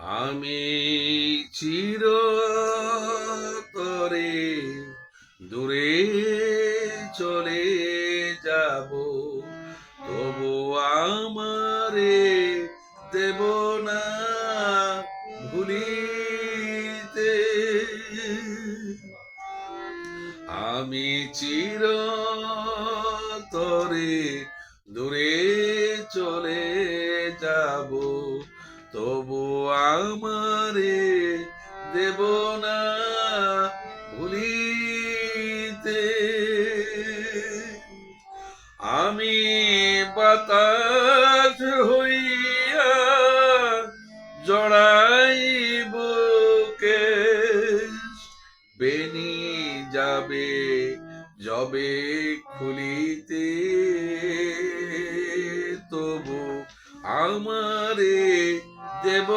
আমি চির তরে দূরে চলে যাব, তবু আমারে দেব না ভুলিতে। আমি চির তরে দূরে চলে যাব তবু আমারে দেব না ভুলিতে। আমি বাতাস হইয়া জড়াইব কে বেনি যাবে যবে খুলিতে। তবু আমারে দেব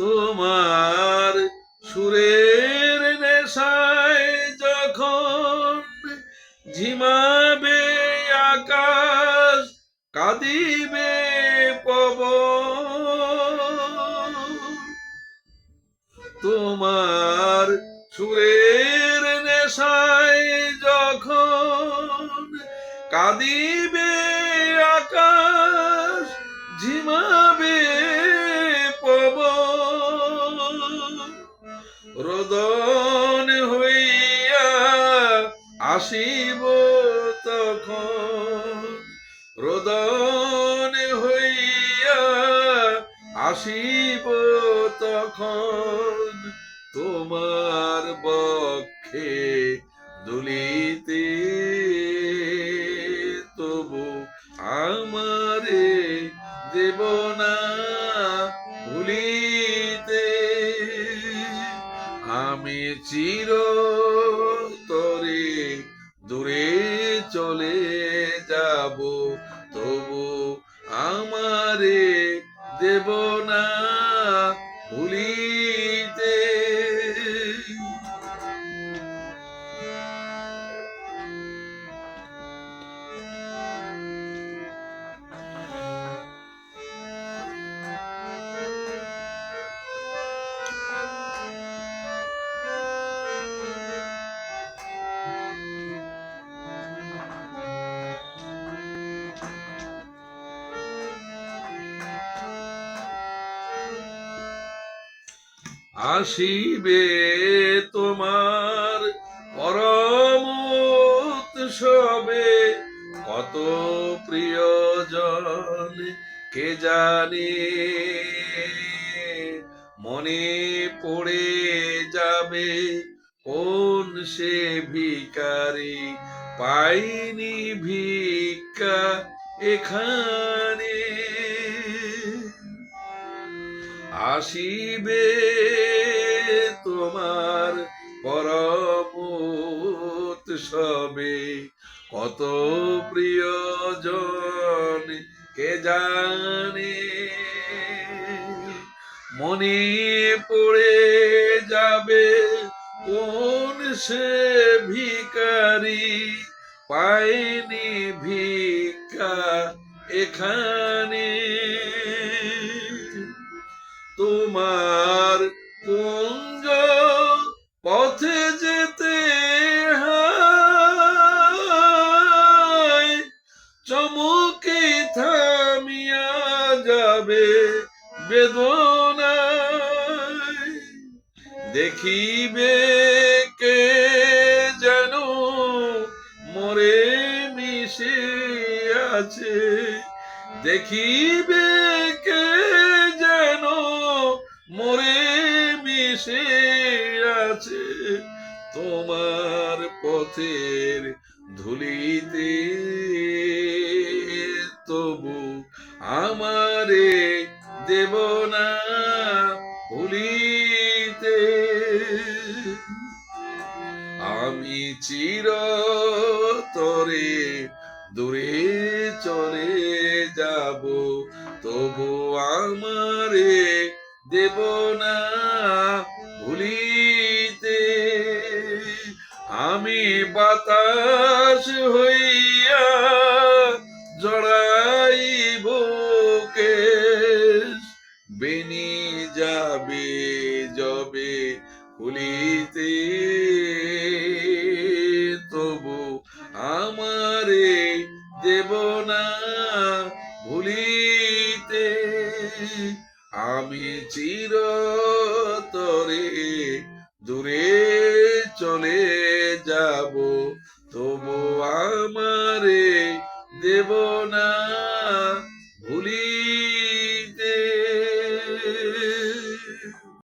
তোমার সুরের নেশায় যখন ঝিমাবে আকাশ কাঁদিবে পবন। তোমার সুরের নেশায় যখন কাঁদিবে আসিব তখন। রোদন হইয়া আসিব তখন। তোমার বক্ষে দুলিতে তবু আমারে দেব না ভুলিতে। আমি চির দূরে চলে যাব তবু আমারে দেব না। ভুলিতে আসিবে তোমার পরম উৎসবে। কত প্রিয়জন, কে জানে? মনে পড়ে যাবে কোন সে ভিকারি পাইনি ভিক্ষা এখানে। আসিবে তোমার পরম উৎসবে কত প্রিয়জন, কে জানে? মনে পড়ে যাবে কোন সে ভিকারি পায়নি ভিক্ষা এখানে। তোমার কুঞ্জ পথে যেতে চমকে থামিয়া যাবে বেদনায়। দেখিবে কে যেন মরে মিশে আছে, দেখিবে ভেসে আছে তোমার পথের ধুলিতে। তবু আমারে দেব না ভুলিতে আমি চির তরে দূরে চলে যাব, তবু আমারে দেব না ভুলিতে। আমি বাতাস হইয়া জড়াইব কেশ। বেনি যাবে যবে ভুলিতে তবু আমারে দেব না ভুলিতে। আমি চির তরে দূরে চলে যাব।